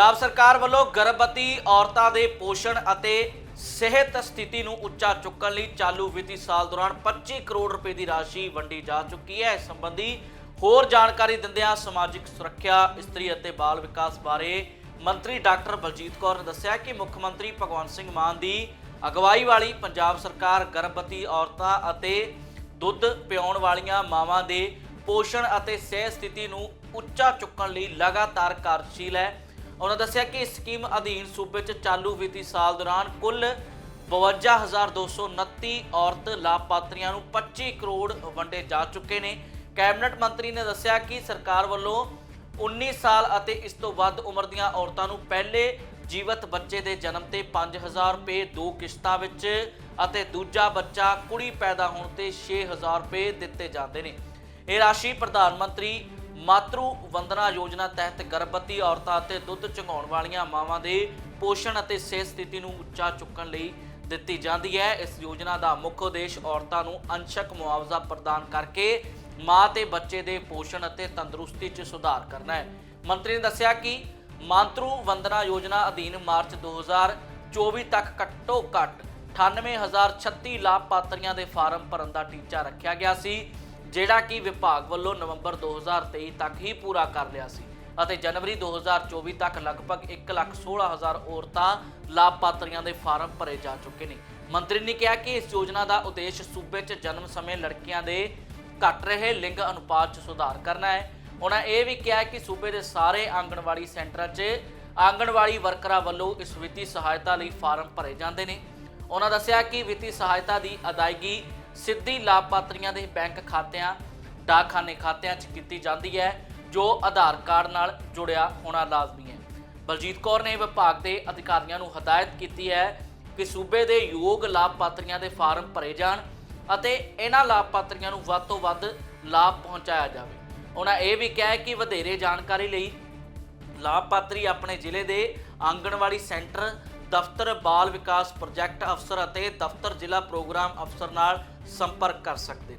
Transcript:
ਪੰਜਾਬ ਸਰਕਾਰ ਵੱਲੋਂ ਗਰਭਵਤੀ ਔਰਤਾਂ ਦੇ ਪੋਸ਼ਣ ਅਤੇ ਸਿਹਤ ਸਥਿਤੀ ਨੂੰ ਉੱਚਾ ਚੁੱਕਣ ਲਈ ਚਾਲੂ ਵਿੱਤੀ ਸਾਲ ਦੌਰਾਨ 25 ਕਰੋੜ ਰੁਪਏ ਦੀ ਰਾਸ਼ੀ ਵੰਡੀ ਜਾ ਚੁੱਕੀ ਹੈ। ਇਸ ਸੰਬੰਧੀ ਹੋਰ ਜਾਣਕਾਰੀ ਦਿੰਦਿਆਂ ਸਮਾਜਿਕ ਸੁਰੱਖਿਆ, ਇਸਤਰੀ ਅਤੇ ਬਾਲ ਵਿਕਾਸ ਬਾਰੇ ਮੰਤਰੀ ਡਾਕਟਰ ਬਲਜੀਤ ਕੌਰ ਨੇ ਦੱਸਿਆ ਕਿ ਮੁੱਖ ਮੰਤਰੀ ਭਗਵੰਤ ਸਿੰਘ ਮਾਨ ਦੀ ਅਗਵਾਈ ਵਾਲੀ ਪੰਜਾਬ ਸਰਕਾਰ ਗਰਭਵਤੀ ਔਰਤਾਂ ਅਤੇ ਦੁੱਧ ਪਿਆਉਣ ਵਾਲੀਆਂ ਮਾਵਾਂ ਦੇ ਪੋਸ਼ਣ ਅਤੇ ਸਿਹਤ ਸਥਿਤੀ ਨੂੰ ਉੱਚਾ ਚੁੱਕਣ ਲਈ ਲਗਾਤਾਰ ਕਾਰਜਸ਼ੀਲ ਹੈ। ਉਹਨਾਂ ਦੱਸਿਆ ਕਿ ਇਸ ਸਕੀਮ ਅਧੀਨ ਸੂਬੇ 'ਚ ਚਾਲੂ ਵਿੱਤੀ ਸਾਲ ਦੌਰਾਨ ਕੁੱਲ 52229 ਔਰਤ ਲਾਭਪਾਤਰੀਆਂ ਨੂੰ 25 ਕਰੋੜ ਵੰਡੇ ਜਾ ਚੁੱਕੇ ਨੇ। ਕੈਬਨਿਟ ਮੰਤਰੀ ਨੇ ਦੱਸਿਆ ਕਿ ਸਰਕਾਰ ਵੱਲੋਂ 19 ਸਾਲ ਅਤੇ ਇਸ ਤੋਂ ਵੱਧ ਉਮਰ ਦੀਆਂ ਔਰਤਾਂ ਨੂੰ ਪਹਿਲੇ ਜੀਵਤ ਬੱਚੇ ਦੇ ਜਨਮ ਤੇ 5000 ਰੁਪਏ ਦੋ ਕਿਸ਼ਤਾਂ ਵਿੱਚ ਅਤੇ ਦੂਜਾ ਬੱਚਾ ਕੁੜੀ ਪੈਦਾ ਹੋਣ ਤੇ 6000 ਰੁਪਏ ਦਿੱਤੇ ਜਾਂਦੇ ਨੇ। ਇਹ ਰਾਸ਼ੀ ਪ੍ਰਧਾਨ ਮੰਤਰੀ ਮਾਤਰੂ ਵੰਦਨਾ ਯੋਜਨਾ ਤਹਿਤ ਗਰਭਵਤੀ ਔਰਤਾਂ ਅਤੇ ਦੁੱਧ ਚੁੰਘਾਉਣ ਵਾਲੀਆਂ ਮਾਵਾਂ ਦੇ ਪੋਸ਼ਣ ਅਤੇ ਸਿਹਤ ਸਥਿਤੀ ਨੂੰ ਉੱਚਾ ਚੁੱਕਣ ਲਈ ਦਿੱਤੀ ਜਾਂਦੀ ਹੈ। ਇਸ ਯੋਜਨਾ ਦਾ ਮੁੱਖ ਉਦੇਸ਼ ਔਰਤਾਂ ਨੂੰ ਅੰਸ਼ਕ ਮੁਆਵਜ਼ਾ ਪ੍ਰਦਾਨ ਕਰਕੇ ਮਾਂ ਤੇ ਬੱਚੇ ਦੇ ਪੋਸ਼ਣ ਅਤੇ ਤੰਦਰੁਸਤੀ 'ਚ ਸੁਧਾਰ ਕਰਨਾ ਹੈ। ਮੰਤਰੀ ਨੇ ਦੱਸਿਆ ਕਿ ਮਾਤਰੂ ਵੰਦਨਾ ਯੋਜਨਾ ਅਧੀਨ ਮਾਰਚ 2024 ਤੱਕ ਘੱਟੋ ਘੱਟ 98036 ਲਾਭਪਾਤਰੀਆਂ ਦੇ ਫਾਰਮ ਭਰਨ ਦਾ ਟੀਚਾ ਰੱਖਿਆ ਗਿਆ ਸੀ। ਜਿਹੜਾ ਕਿ ਵਿਭਾਗ ਵੱਲੋਂ ਨਵੰਬਰ 2023 ਤੱਕ ਹੀ ਪੂਰਾ ਕਰ ਲਿਆ ਸੀ ਅਤੇ ਜਨਵਰੀ 2024 ਤੱਕ ਲਗਭਗ 116000 ਔਰਤਾਂ ਲਾਭਪਾਤਰੀਆਂ ਦੇ ਫਾਰਮ ਭਰੇ ਜਾ ਚੁੱਕੇ ਨੇ। ਮੰਤਰੀ ਨੇ ਕਿਹਾ ਕਿ ਇਸ ਯੋਜਨਾ ਦਾ ਉਦੇਸ਼ ਸੂਬੇ 'ਚ ਜਨਮ ਸਮੇਂ ਲੜਕੀਆਂ ਦੇ ਘਟ ਰਹੇ ਲਿੰਗ ਅਨੁਪਾਤ 'ਚ ਸੁਧਾਰ ਕਰਨਾ ਹੈ। ਉਹਨਾਂ ਇਹ ਵੀ ਕਿਹਾ ਕਿ ਸੂਬੇ ਦੇ ਸਾਰੇ ਆਂਗਣਵਾੜੀ ਸੈਂਟਰਾਂ 'ਚ ਆਂਗਣਵਾੜੀ ਵਰਕਰਾਂ ਵੱਲੋਂ ਇਸ ਵਿੱਤੀ ਸਹਾਇਤਾ ਲਈ ਫਾਰਮ ਭਰੇ ਜਾਂਦੇ ਨੇ। ਉਹਨਾਂ ਦੱਸਿਆ ਕਿ ਵਿੱਤੀ ਸਹਾਇਤਾ ਦੀ ਅਦਾਇਗੀ ਸਿੱਧੀ ਲਾਭਪਾਤਰੀਆਂ ਦੇ ਬੈਂਕ ਖਾਤਿਆਂ, ਡਾਕਖਾਨੇ ਖਾਤਿਆਂ 'ਚ ਕੀਤੀ ਜਾਂਦੀ ਹੈ, ਜੋ ਆਧਾਰ ਕਾਰਡ ਨਾਲ ਜੁੜਿਆ ਹੋਣਾ ਲਾਜ਼ਮੀ ਹੈ। ਬਲਜੀਤ ਕੌਰ ਨੇ ਵਿਭਾਗ ਦੇ ਅਧਿਕਾਰੀਆਂ ਨੂੰ ਹਦਾਇਤ ਕੀਤੀ ਹੈ ਕਿ ਸੂਬੇ ਦੇ ਯੋਗ ਲਾਭਪਾਤਰੀਆਂ ਦੇ ਫਾਰਮ ਭਰੇ ਜਾਣ ਅਤੇ ਇਹਨਾਂ ਲਾਭਪਾਤਰੀਆਂ ਨੂੰ ਵੱਧ ਤੋਂ ਵੱਧ ਲਾਭ ਪਹੁੰਚਾਇਆ ਜਾਵੇ। ਉਹਨਾਂ ਇਹ ਵੀ ਕਿਹਾ ਕਿ ਵਧੇਰੇ ਜਾਣਕਾਰੀ ਲਈ ਲਾਭਪਾਤਰੀ ਆਪਣੇ ਜ਼ਿਲ੍ਹੇ ਦੇ ਆਂਗਣਵਾੜੀ ਸੈਂਟਰ ਦਫ਼ਤਰ ਬਾਲ ਵਿਕਾਸ ਪ੍ਰੋਜੈਕਟ ਅਫਸਰ ਅਤੇ ਦਫ਼ਤਰ ਜ਼ਿਲ੍ਹਾ ਪ੍ਰੋਗਰਾਮ ਅਫਸਰ ਨਾਲ ਸੰਪਰਕ ਕਰ ਸਕਦੇ ਨੇ।